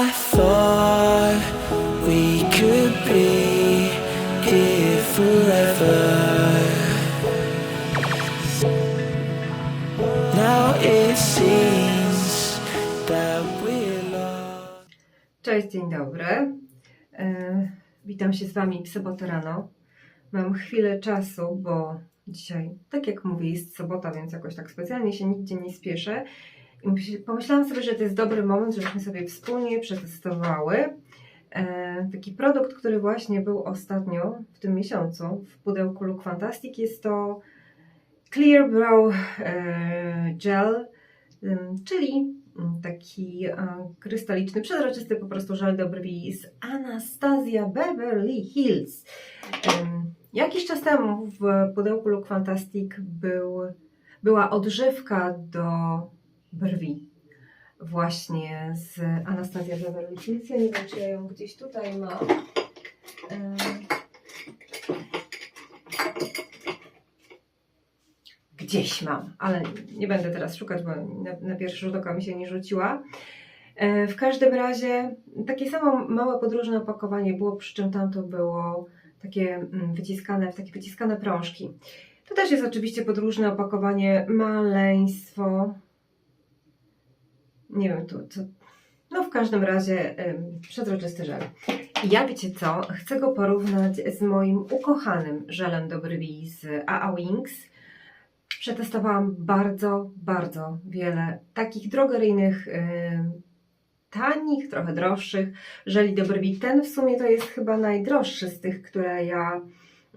I thought we could be here forever. Now it seems that. Cześć, dzień dobry. E, witam się z Wami w sobotę rano. Mam chwilę czasu, bo dzisiaj, tak jak mówię, jest sobota, więc jakoś tak specjalnie się nigdzie nie spieszę. Pomyślałam sobie, że to jest dobry moment, żebyśmy sobie wspólnie przetestowały e, taki produkt, który właśnie był ostatnio w tym miesiącu w pudełku Look Fantastic. Jest to Clear Brow e, Gel, czyli mm, taki e, krystaliczny, przezroczysty po prostu żel do brwi z Anastasia Beverly Hills. Jakiś czas temu w pudełku Look Fantastic był, była odżywka do brwi właśnie z Anastasia Beverly nie wiem, czy ja ją gdzieś tutaj mam. Ym, Gdzieś mam, ale nie będę teraz szukać, bo na, na pierwszy rzut oka mi się nie rzuciła. E, W każdym razie takie samo małe podróżne opakowanie było, przy czym tamto było takie mm, wyciskane w takie wyciskane prążki. To też jest oczywiście podróżne opakowanie, maleństwo. Nie wiem, to, to no w każdym razie ym, przezroczysty żel. Ja wiecie co, chcę go porównać z moim ukochanym żelem do brwi z AA Wings. Przetestowałam bardzo, bardzo wiele takich drogeryjnych, ym, tanich, trochę droższych żeli do brwi. Ten w sumie to jest chyba najdroższy z tych, które ja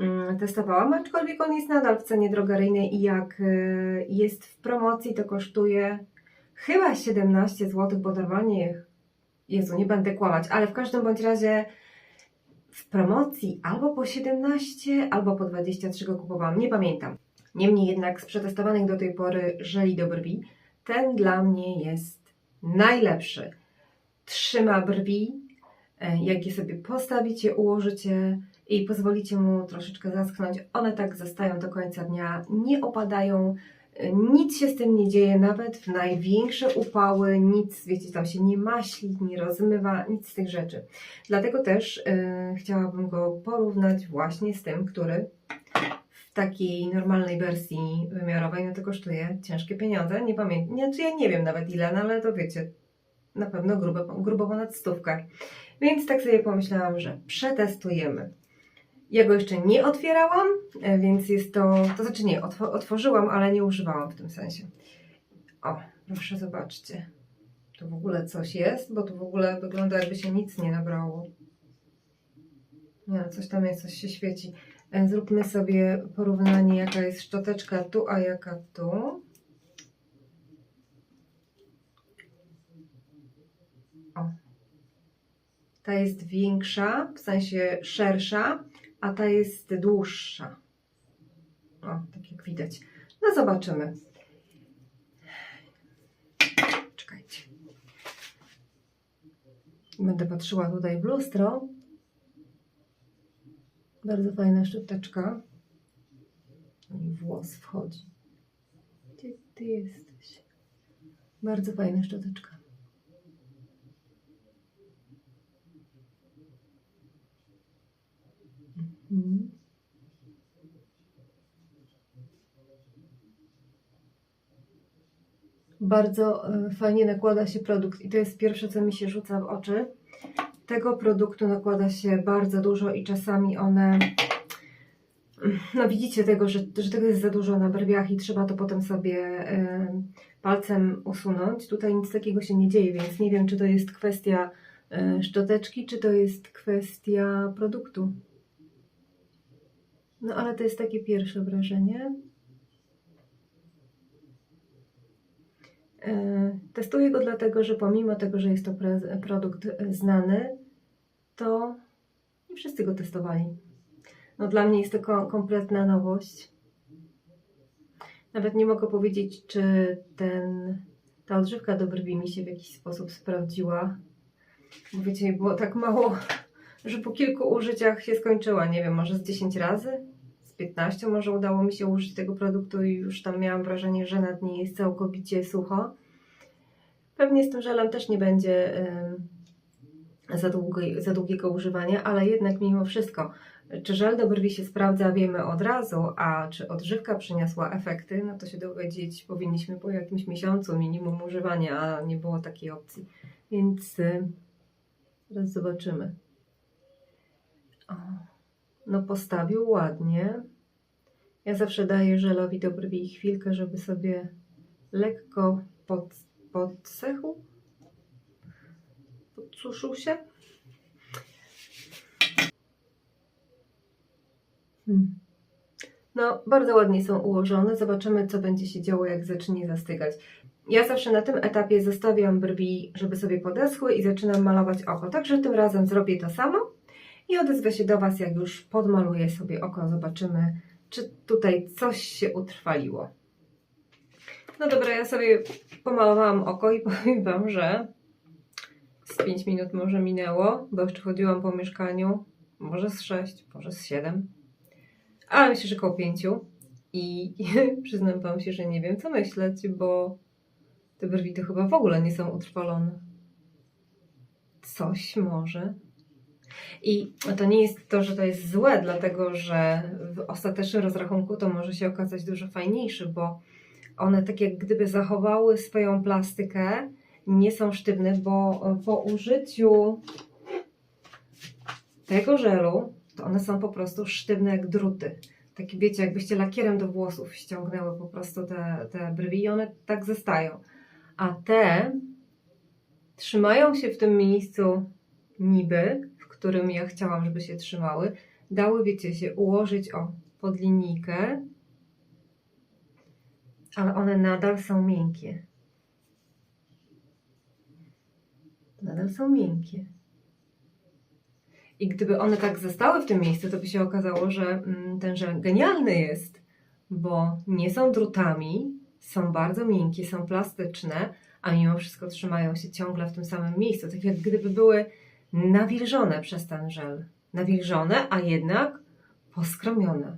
ym, testowałam, aczkolwiek on jest nadal w cenie drogeryjnej i jak y, jest w promocji, to kosztuje chyba 17 zł, bo normalnie, Jezu, nie będę kłamać, ale w każdym bądź razie w promocji albo po 17, albo po 23 go kupowałam, nie pamiętam. Niemniej jednak z przetestowanych do tej pory żeli do brwi, ten dla mnie jest najlepszy. Trzyma brwi, e, jak je sobie postawicie, ułożycie i pozwolicie mu troszeczkę zaschnąć, one tak zostają do końca dnia, nie opadają, nic się z tym nie dzieje, nawet w największe upały, nic, wiecie, tam się nie maśli, nie rozmywa, nic z tych rzeczy. Dlatego też e, chciałabym go porównać właśnie z tym, który w takiej normalnej wersji wymiarowej, no to kosztuje ciężkie pieniądze. Nie pamiętam, nie, czy ja nie wiem nawet ile, no ale to wiecie, na pewno grubo, grubo ponad stówkę. Więc tak sobie pomyślałam, że przetestujemy. Ja go jeszcze nie otwierałam, e, więc jest to, to znaczy nie, otw- otworzyłam, ale nie używałam w tym sensie. O, proszę zobaczcie. Tu w ogóle coś jest, bo tu w ogóle wygląda jakby się nic nie nabrało. Nie, coś tam jest, coś się świeci. E, Zróbmy sobie porównanie, jaka jest szczoteczka tu, a jaka tu. O. Ta jest większa, w sensie szersza, a ta jest dłuższa. O, tak jak widać. No zobaczymy. Czekajcie. Będę patrzyła tutaj w lustro. Bardzo fajna szczoteczka. Mi włos wchodzi. Gdzie ty jesteś? Bardzo fajna szczoteczka. Bardzo e, fajnie nakłada się produkt i to jest pierwsze, co mi się rzuca w oczy. Tego produktu nakłada się bardzo dużo i czasami one. No widzicie tego, że, że tego jest za dużo na brwiach i trzeba to potem sobie e, palcem usunąć. Tutaj nic takiego się nie dzieje, więc nie wiem, czy to jest kwestia e, szczoteczki, czy to jest kwestia produktu. No ale to jest takie pierwsze wrażenie. Testuję go dlatego, że pomimo tego, że jest to produkt e, znany, to nie wszyscy go testowali. No dla mnie jest to ko- kompletna nowość. Nawet nie mogę powiedzieć, czy ten, ta odżywka do brwi mi się w jakiś sposób sprawdziła. Bo wiecie, było tak mało, że po kilku użyciach się skończyła. Nie wiem, może z 10 razy? Z 15 może udało mi się użyć tego produktu i już tam miałam wrażenie, że na dnie jest całkowicie sucho. Pewnie z tym żelem też nie będzie za, długi, za długiego używania, ale jednak mimo wszystko, czy żel do brwi się sprawdza, wiemy od razu, a czy odżywka przyniosła efekty, no to się dowiedzieć powinniśmy po jakimś miesiącu minimum używania, a nie było takiej opcji. Więc y, zobaczymy. No postawił ładnie. Ja zawsze daję żelowi do brwi chwilkę, żeby sobie lekko pod, podsechł, podsuszył się. Hmm. No, bardzo ładnie są ułożone. Zobaczymy, co będzie się działo, jak zacznie zastygać. Ja zawsze na tym etapie zostawiam brwi, żeby sobie podeschły i zaczynam malować oko. Także tym razem zrobię to samo i odezwę się do Was, jak już podmaluję sobie oko. Zobaczymy, czy tutaj coś się utrwaliło. No dobra, ja sobie pomalowałam oko i powiem Wam, że z 5 minut może minęło, bo jeszcze chodziłam po mieszkaniu, może z 6, może z 7, ale myślę, że koło 5 i przyznam Wam się, że nie wiem co myśleć, bo te brwi to chyba w ogóle nie są utrwalone. Coś może. I to nie jest to, że to jest złe, dlatego że w ostatecznym rozrachunku to może się okazać dużo fajniejszy, bo one tak jak gdyby zachowały swoją plastykę, nie są sztywne, bo po użyciu tego żelu, to one są po prostu sztywne jak druty. Takie wiecie, jakbyście lakierem do włosów ściągnęły po prostu te, te brwi i one tak zostają. A te trzymają się w tym miejscu niby, którym ja chciałam, żeby się trzymały. Dały, wiecie, się ułożyć o pod linijkę, ale one nadal są miękkie. Nadal są miękkie. I gdyby one tak zostały w tym miejscu, to by się okazało, że mm, ten żel genialny jest, bo nie są drutami, są bardzo miękkie, są plastyczne, a mimo wszystko trzymają się ciągle w tym samym miejscu. Tak jak gdyby były nawilżone przez ten żel. Nawilżone, a jednak poskromione.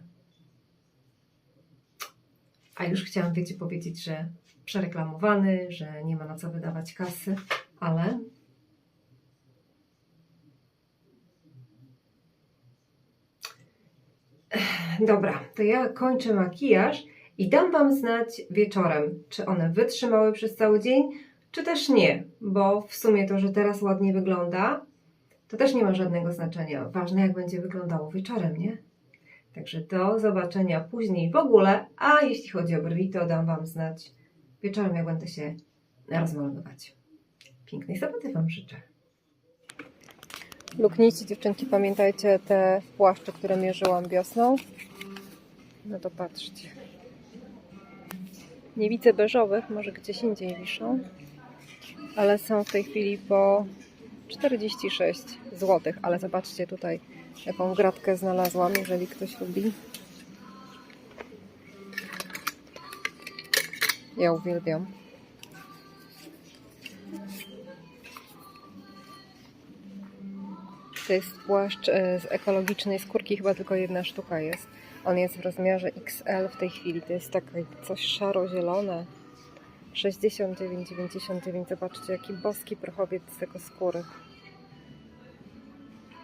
A już chciałam, wiecie, powiedzieć, że przereklamowany, że nie ma na co wydawać kasy, ale Dobra, to ja kończę makijaż i dam Wam znać wieczorem, czy one wytrzymały przez cały dzień, czy też nie, bo w sumie to, że teraz ładnie wygląda, to też nie ma żadnego znaczenia. Ważne, jak będzie wyglądało wieczorem, nie? Także do zobaczenia później w ogóle, a jeśli chodzi o brwi, to dam Wam znać wieczorem, jak będę się rozmalowywać. Pięknej soboty Wam życzę. Luknijcie dziewczynki, pamiętajcie te płaszcze, które mierzyłam wiosną. No to patrzcie. Nie widzę beżowych, może gdzieś indziej wiszą, ale są w tej chwili po 46 zł. Ale zobaczcie tutaj, jaką gratkę znalazłam, jeżeli ktoś lubi. Ja uwielbiam. To jest płaszcz e, z ekologicznej skórki, chyba tylko jedna sztuka jest. On jest w rozmiarze XL w tej chwili. To jest takie coś szaro-zielone. 69,99. Zobaczcie, jaki boski prochowiec z tego skóry.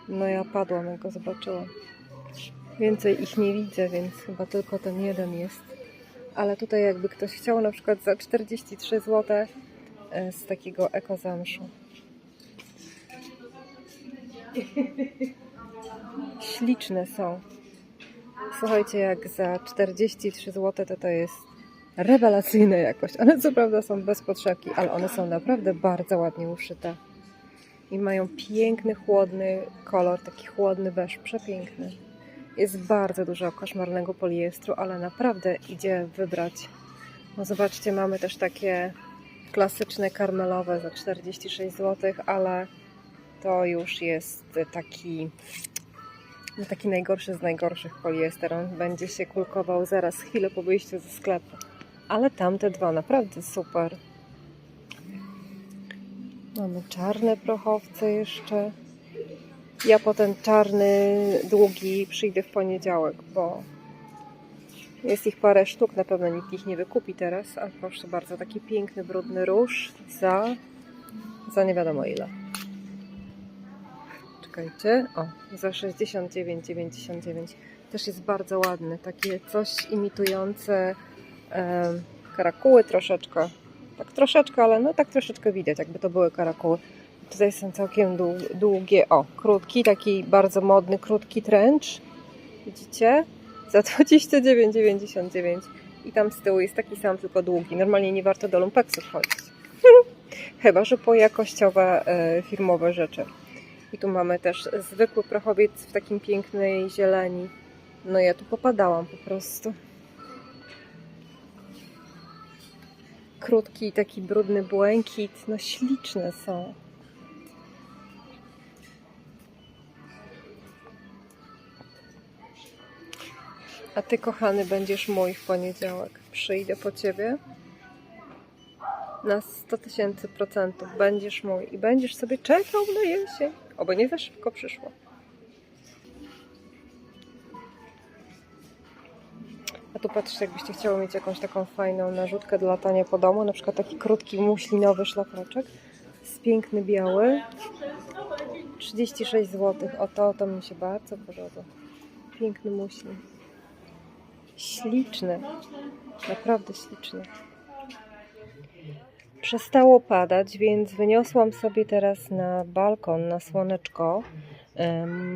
No ja padłam, jak go zobaczyłam. Więcej ich nie widzę, więc chyba tylko ten jeden jest. Ale tutaj jakby ktoś chciał na przykład za 43 zł e, z takiego ekozamszu. Śliczne są. Słuchajcie, jak za 43 zł to to jest rewelacyjna jakość. One co prawda są bez podszewki, ale one są naprawdę bardzo ładnie uszyte. I mają piękny, chłodny kolor, taki chłodny beż, przepiękny. Jest bardzo dużo koszmarnego poliestru, ale naprawdę idzie wybrać. No zobaczcie, mamy też takie klasyczne karmelowe za 46 zł, ale to już jest taki no taki najgorszy z najgorszych poliester. On będzie się kulkował zaraz chwilę po wyjściu ze sklepu. Ale tamte dwa naprawdę super. Mamy czarne prochowce jeszcze. Ja po ten czarny, długi przyjdę w poniedziałek, bo jest ich parę sztuk, na pewno nikt ich nie wykupi teraz, ale proszę bardzo, taki piękny, brudny róż za, za nie wiadomo ile. czekajcie. O, za 69,99. Też jest bardzo ładny. Takie coś imitujące karakuły troszeczkę. Tak troszeczkę, ale no tak troszeczkę widać, jakby to były karakuły. Tutaj są całkiem dłu- długie. O, krótki, taki bardzo modny, krótki trench. Widzicie? Za 29,99. I tam z tyłu jest taki sam, tylko długi. Normalnie nie warto do lumpeksów chodzić. Chyba, że po jakościowe e, firmowe rzeczy. I tu mamy też zwykły prochowiec w takim pięknej zieleni. No ja tu popadałam po prostu. Krótki, taki brudny błękit. No śliczne są. A ty, kochany, będziesz mój w poniedziałek. Przyjdę po ciebie. Na 100 tysięcy procentów będziesz mój i będziesz sobie czekał na jesień. Oby nie za szybko przyszło. A tu patrzcie, jakbyście chciały mieć jakąś taką fajną narzutkę do latania po domu, na przykład taki krótki muślinowy szlafroczek, jest piękny biały, 36 zł. O to, to mi się bardzo podoba. Piękny muślin. Śliczny, naprawdę śliczny. Przestało padać, więc wyniosłam sobie teraz na balkon, na słoneczko,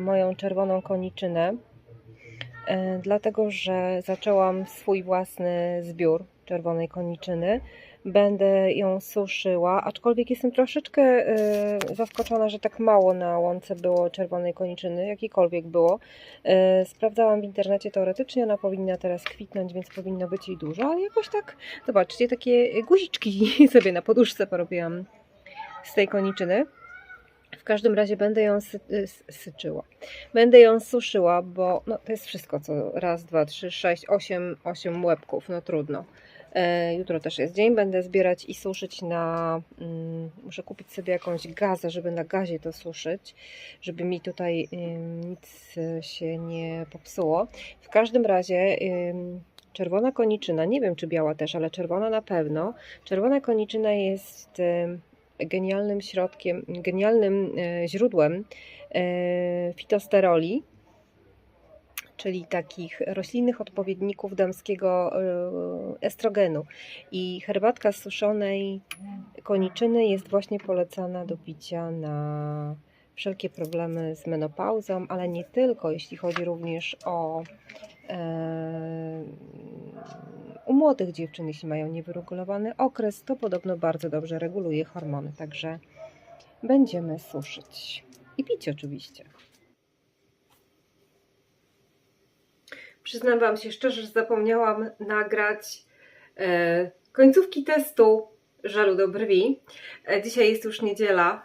moją czerwoną koniczynę, dlatego że zaczęłam swój własny zbiór czerwonej koniczyny. Będę ją suszyła, aczkolwiek jestem troszeczkę e, zaskoczona, że tak mało na łące było czerwonej koniczyny, jakikolwiek było. E, Sprawdzałam w internecie teoretycznie, ona powinna teraz kwitnąć, więc powinno być jej dużo, ale jakoś tak, zobaczcie, takie guziczki sobie na poduszce porobiłam z tej koniczyny. W każdym razie będę ją sy sy syczyła. Będę ją suszyła, bo no, to jest wszystko, co raz, dwa, trzy, sześć, osiem, osiem łebków, no trudno. E, jutro też jest dzień, będę zbierać i suszyć na. Mm, muszę kupić sobie jakąś gazę, żeby na gazie to suszyć, żeby mi tutaj ym, nic się nie popsuło. W każdym razie. Ym, Czerwona koniczyna, nie wiem czy biała też, ale czerwona na pewno. Czerwona koniczyna jest genialnym środkiem, genialnym e, źródłem e, fitosteroli, czyli takich roślinnych odpowiedników damskiego e, estrogenu. I herbatka z suszonej koniczyny jest właśnie polecana do picia na wszelkie problemy z menopauzą, ale nie tylko, jeśli chodzi również o u młodych dziewczyn, jeśli mają niewyregulowany okres, to podobno bardzo dobrze reguluje hormony, także będziemy suszyć i pić oczywiście. Przyznam Wam się szczerze, że zapomniałam nagrać e, końcówki testu żelu do brwi. E, dzisiaj jest już niedziela.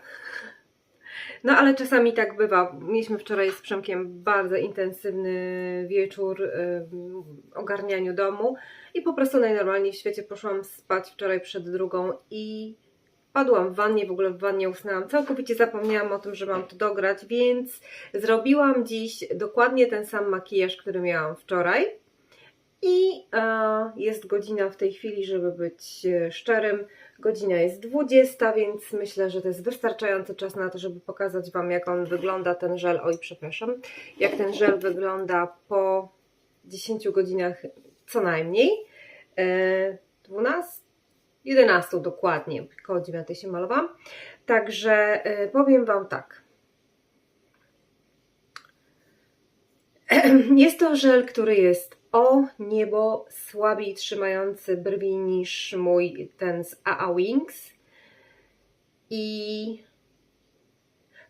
No ale czasami tak bywa. Mieliśmy wczoraj z Przemkiem bardzo intensywny wieczór y, ogarnianiu domu i po prostu najnormalniej w świecie poszłam spać wczoraj przed drugą i padłam w wannie, w ogóle w wannie usnęłam. Całkowicie zapomniałam o tym, że mam to dograć, więc zrobiłam dziś dokładnie ten sam makijaż, który miałam wczoraj. I e, jest godzina w tej chwili, żeby być e, szczerym, godzina jest 20, więc myślę, że to jest wystarczający czas na to, żeby pokazać Wam, jak on wygląda, ten żel. Oj, przepraszam, jak ten żel wygląda po 10 godzinach co najmniej. E, 12, 11 dokładnie, koło 9 się malowałam. Także e, powiem Wam tak. Jest to żel, który jest o niebo słabiej trzymający brwi niż mój ten z AA Wings. I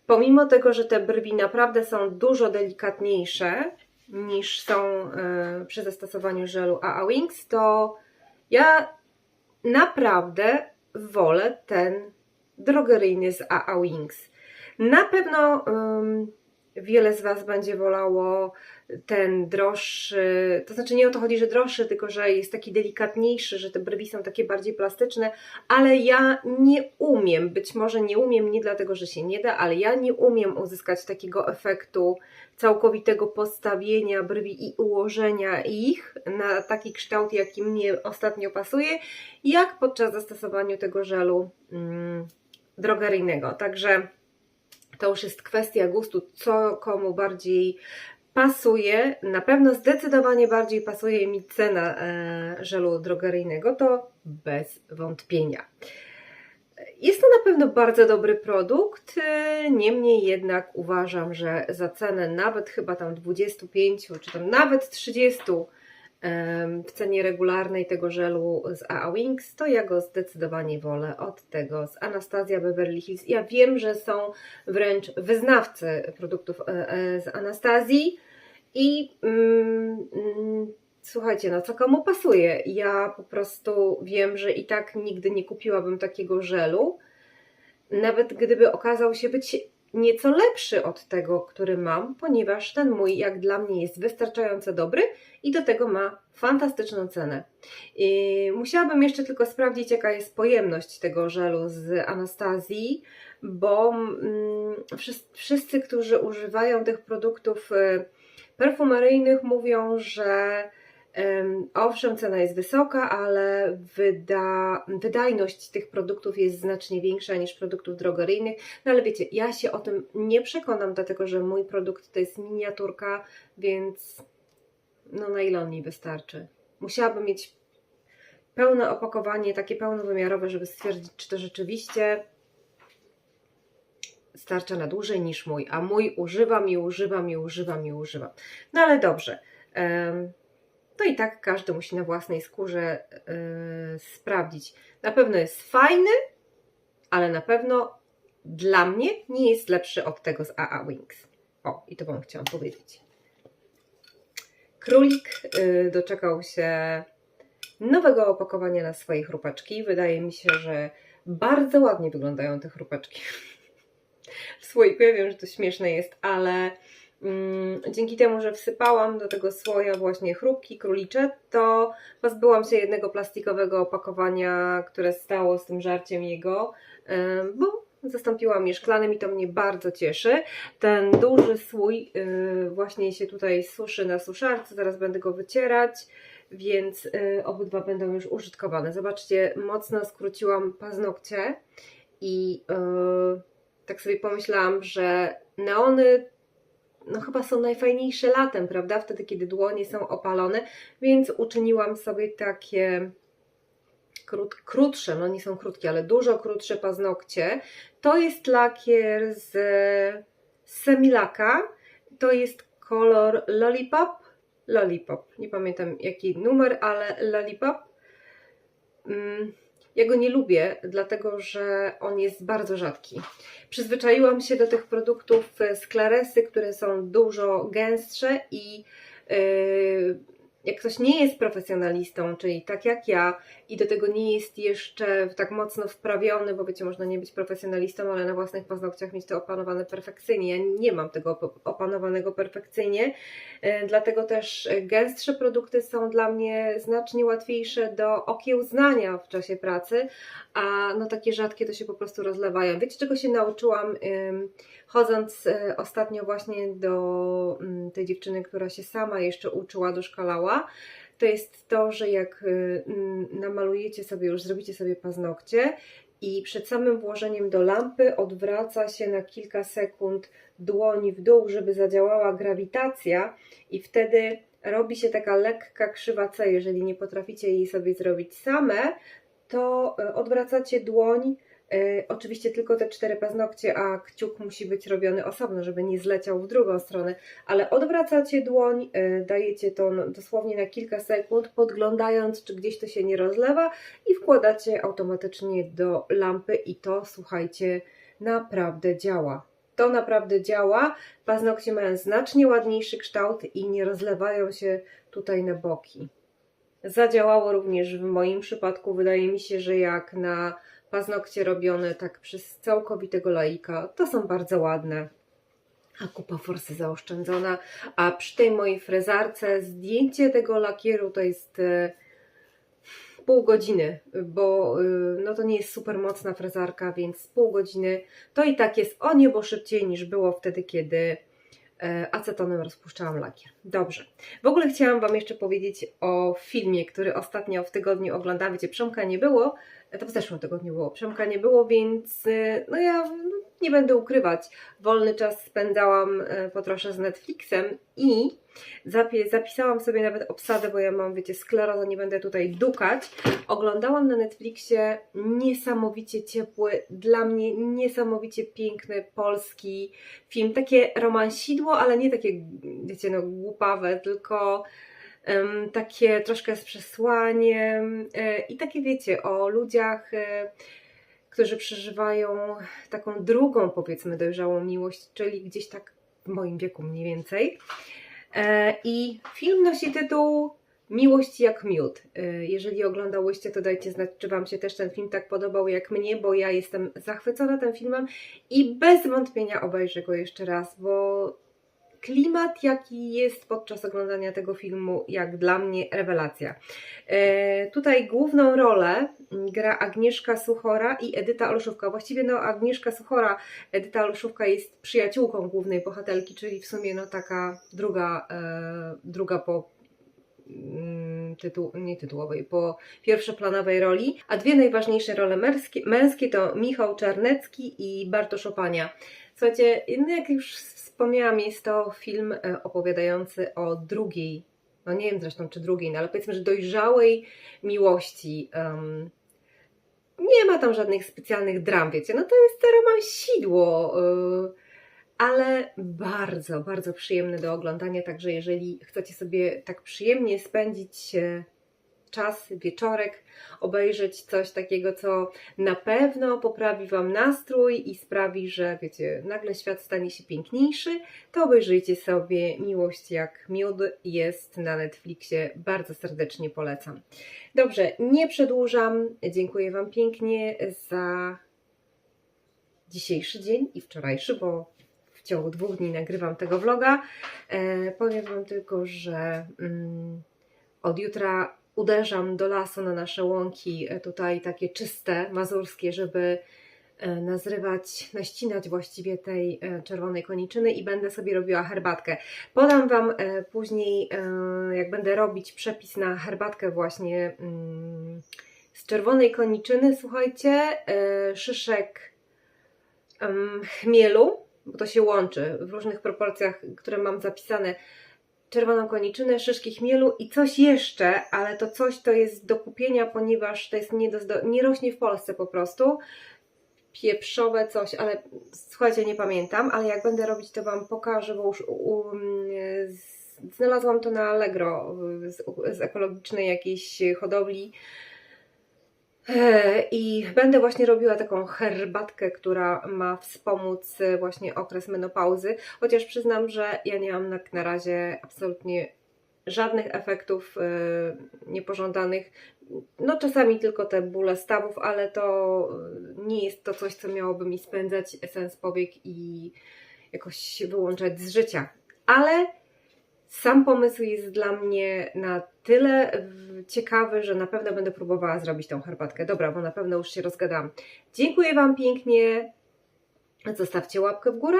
pomimo tego, że te brwi naprawdę są dużo delikatniejsze niż są e, przy zastosowaniu żelu AA Wings, to ja naprawdę wolę ten drogeryjny z AA Wings. Na pewno ym, wiele z Was będzie wolało ten droższy, to znaczy nie o to chodzi, że droższy, tylko że jest taki delikatniejszy, że te brwi są takie bardziej plastyczne, ale ja nie umiem, być może nie umiem nie dlatego, że się nie da, ale ja nie umiem uzyskać takiego efektu całkowitego postawienia brwi i ułożenia ich na taki kształt, jaki mnie ostatnio pasuje, jak podczas zastosowania tego żelu mm, drogeryjnego. Także To już jest kwestia gustu, co komu bardziej pasuje. Na pewno zdecydowanie bardziej pasuje mi cena e, żelu drogeryjnego, to bez wątpienia. Jest to na pewno bardzo dobry produkt, e, niemniej jednak uważam, że za cenę nawet chyba tam 25 czy tam nawet 30 em, w cenie regularnej tego żelu z AA Wings, to ja go zdecydowanie wolę od tego z Anastasia Beverly Hills. Ja wiem, że są wręcz wyznawcy produktów e, e, z Anastazji i mm, mm, słuchajcie, no co komu pasuje. Ja po prostu wiem, że i tak nigdy nie kupiłabym takiego żelu, nawet gdyby okazał się być nieco lepszy od tego, który mam, ponieważ ten mój, jak dla mnie, jest wystarczająco dobry i do tego ma fantastyczną cenę. I musiałabym jeszcze tylko sprawdzić, jaka jest pojemność tego żelu z Anastazji, bo mm, wszyscy, którzy używają tych produktów y, perfumeryjnych, mówią, że Owszem, cena jest wysoka, ale wyda, wydajność tych produktów jest znacznie większa niż produktów drogeryjnych. No ale wiecie, ja się o tym nie przekonam, dlatego że mój produkt to jest miniaturka, więc no na ile on mi wystarczy? Musiałabym mieć pełne opakowanie, takie pełnowymiarowe, żeby stwierdzić, czy to rzeczywiście starcza na dłużej niż mój, a mój używam i używam i używam i używam. No ale dobrze. Em, to i tak każdy musi na własnej skórze yy, sprawdzić. Na pewno jest fajny, ale na pewno dla mnie nie jest lepszy od tego z AA Wings. O, i to Wam chciałam powiedzieć. Królik yy, doczekał się nowego opakowania na swoje chrupeczki. Wydaje mi się, że bardzo ładnie wyglądają te chrupeczki. W słoiku ja wiem, że to śmieszne jest, ale dzięki temu, że wsypałam do tego słoja właśnie chrupki królicze, to pozbyłam się jednego plastikowego opakowania, które stało z tym żarciem jego, bo zastąpiłam je szklanym i to mnie bardzo cieszy. Ten duży słój y, właśnie się tutaj suszy na suszarce, zaraz będę go wycierać, więc y, obydwa będą już użytkowane. Zobaczcie, mocno skróciłam paznokcie i y, tak sobie pomyślałam, że neony no chyba są najfajniejsze latem, prawda? Wtedy, kiedy dłonie są opalone, więc uczyniłam sobie takie krót, krótsze, no nie są krótkie, ale dużo krótsze paznokcie. To jest lakier z Semilaka, to jest kolor Lollipop, Lollipop, nie pamiętam jaki numer, ale Lollipop. Mm ja go nie lubię, dlatego że on jest bardzo rzadki. Przyzwyczaiłam się do tych produktów z Claresy, które są dużo gęstsze i yy, jak ktoś nie jest profesjonalistą, czyli tak jak ja, i do tego nie jest jeszcze tak mocno wprawiony, bo wiecie, można nie być profesjonalistą, ale na własnych paznokciach mieć to opanowane perfekcyjnie. Ja nie mam tego opanowanego perfekcyjnie, e, dlatego też gęstsze produkty są dla mnie znacznie łatwiejsze do okiełznania w czasie pracy, a no takie rzadkie to się po prostu rozlewają. Wiecie, czego się nauczyłam? chodząc e, ostatnio właśnie do mm, tej dziewczyny, która się sama jeszcze uczyła, doszkalała, to jest to, że jak y, mm, namalujecie sobie, już zrobicie sobie paznokcie i przed samym włożeniem do lampy odwraca się na kilka sekund dłoń w dół, żeby zadziałała grawitacja i wtedy robi się taka lekka krzywa C. Jeżeli nie potraficie jej sobie zrobić same, to e, odwracacie dłoń E, oczywiście tylko te cztery paznokcie, a kciuk musi być robiony osobno, żeby nie zleciał w drugą stronę, ale odwracacie dłoń, e, dajecie to dosłownie na kilka sekund, podglądając, czy gdzieś to się nie rozlewa i wkładacie automatycznie do lampy i to, słuchajcie, naprawdę działa. To naprawdę działa. Paznokcie mają znacznie ładniejszy kształt i nie rozlewają się tutaj na boki. Zadziałało również w moim przypadku. Wydaje mi się, że jak na paznokcie robione tak przez całkowitego laika, to są bardzo ładne. A kupa forsy zaoszczędzona. A przy tej mojej frezarce zdjęcie tego lakieru to jest e, pół godziny, bo e, no to nie jest super mocna frezarka, więc pół godziny to i tak jest o niebo szybciej niż było wtedy, kiedy acetonem rozpuszczałam lakier. Dobrze. W ogóle chciałam Wam jeszcze powiedzieć o filmie, który ostatnio w tygodniu oglądałam. Wiecie, Przemka nie było, To w zeszłym tygodniu było. Przemka nie było, więc e, no ja no, nie będę ukrywać. Wolny czas spędzałam e, po trosze z Netflixem i zapisałam sobie nawet obsadę, bo ja mam, wiecie, sklerozę, nie będę tutaj dukać. Oglądałam na Netflixie niesamowicie ciepły, dla mnie niesamowicie piękny polski film. Takie romansidło, ale nie takie, wiecie, no głupawe, tylko takie troszkę z przesłaniem e, i takie, wiecie, o ludziach, e, którzy przeżywają taką drugą, powiedzmy, dojrzałą miłość, czyli gdzieś tak w moim wieku mniej więcej. E, I film nosi tytuł Miłość jak miód. Jeżeli oglądałyście, to dajcie znać, czy Wam się też ten film tak podobał jak mnie, bo ja jestem zachwycona tym filmem i bez wątpienia obejrzę go jeszcze raz, bo klimat, jaki jest podczas oglądania tego filmu, jak dla mnie rewelacja. E, tutaj główną rolę gra Agnieszka Suchora i Edyta Olszówka. Właściwie no Agnieszka Suchora, Edyta Olszówka jest przyjaciółką głównej bohaterki, czyli w sumie no taka druga, e, druga po mm, tytuł, nie tytułowej, po pierwszoplanowej roli, a dwie najważniejsze role męskie, męskie to Michał Czarnecki i Bartosz Opania. Słuchajcie, no jak już wspomniałam, jest to film e, opowiadający o drugiej, no nie wiem zresztą czy drugiej, no ale powiedzmy, że dojrzałej miłości. em, nie ma tam żadnych specjalnych dram, wiecie, no to jest romansidło, yy, ale bardzo, bardzo przyjemne do oglądania, także jeżeli chcecie sobie tak przyjemnie spędzić e, czas, wieczorek, obejrzeć coś takiego, co na pewno poprawi Wam nastrój i sprawi, że wiecie, nagle świat stanie się piękniejszy, to obejrzyjcie sobie Miłość jak miód jest na Netflixie. Bardzo serdecznie polecam. Dobrze, nie przedłużam. Dziękuję Wam pięknie za dzisiejszy dzień i wczorajszy, bo w ciągu dwóch dni nagrywam tego vloga. E, powiem Wam tylko, że mm, od jutra uderzam do lasu na nasze łąki, e, tutaj takie czyste, mazurskie, żeby e, nazrywać, naścinać właściwie tej e, czerwonej koniczyny i będę sobie robiła herbatkę. Podam Wam później, jak będę robić przepis na herbatkę właśnie mm, z czerwonej koniczyny, słuchajcie, szyszek em, chmielu, bo to się łączy w różnych proporcjach, które mam zapisane, czerwoną koniczynę, szyszki chmielu i coś jeszcze, ale to coś to jest do kupienia, ponieważ to jest nie, do, nie rośnie w Polsce po prostu. Pieprzowe coś, ale słuchajcie, nie pamiętam, ale jak będę robić, to Wam pokażę, bo już z, znalazłam to na Allegro z, z ekologicznej jakiejś hodowli. E, I będę właśnie robiła taką herbatkę, która ma wspomóc e, właśnie okres menopauzy, chociaż przyznam, że ja nie mam na, na razie absolutnie żadnych efektów e, niepożądanych. No czasami tylko te bóle stawów, ale to nie jest to coś, co miałoby mi spędzać sens powiek i jakoś wyłączać z życia. Ale sam pomysł jest dla mnie na tyle ciekawy, że na pewno będę próbowała zrobić tą herbatkę. Dobra, bo na pewno już się rozgadam. Dziękuję Wam pięknie. Zostawcie łapkę w górę.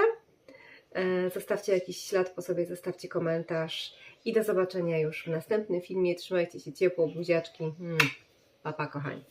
E, Zostawcie jakiś ślad po sobie, zostawcie komentarz. I do zobaczenia już w następnym filmie. Trzymajcie się ciepło, buziaczki. Mm. Pa, pa, kochani.